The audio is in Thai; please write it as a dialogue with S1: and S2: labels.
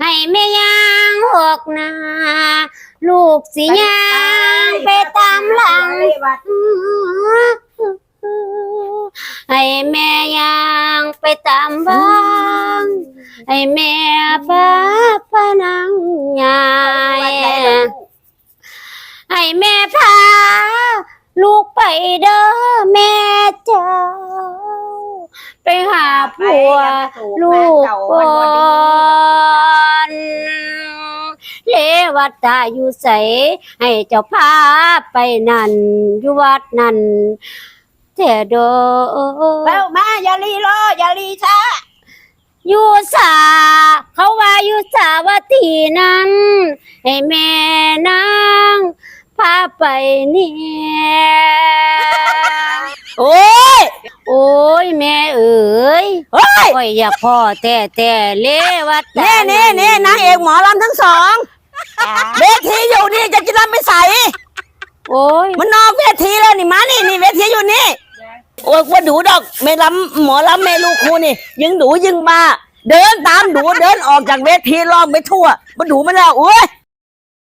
S1: ให้แม่ย่างหกนา ลูกสิย่างไปตามหลัง ให้แม่ย่างไปตามบ้างให้แม่ป้าพานังยายให้แม่พาลูกไปเด้อแม่เจ้า ไปหาผัวลูกก่อน เลวัดตาอยู่ใสให้เจ้าพาไปนั่นอยู่วัดนั่นเถโด
S2: แล้วมาอย่ารีรออย่ารีช้า
S1: อยู่สาเขาว่าอยู่สาวาทีนั้นให้แม่นางพาไปเนี่ย
S2: โอ้ย
S1: โอ้ยแม่เอ๋ย
S2: เฮ้ย
S1: โอ้ยอย่าพ่อแต่แต่เลวัดตา
S2: นี่นี่นี่นางเอกหมอลำทั้งสอง เวทีอยู่นี่จะจะรำไปใส่
S1: โอ้ย
S2: มันนอกเวทีแล้วนี่มานี่นี่เวทีอยู่นี่โอ้ยว่าดูดอกไม่ลำหมอลำเมลูกครูนี่ ยิงดูยิงมา เดินตามดูเดินออกจากเวทีร้องไปทั่วมาดูมันแล้วโอ้ย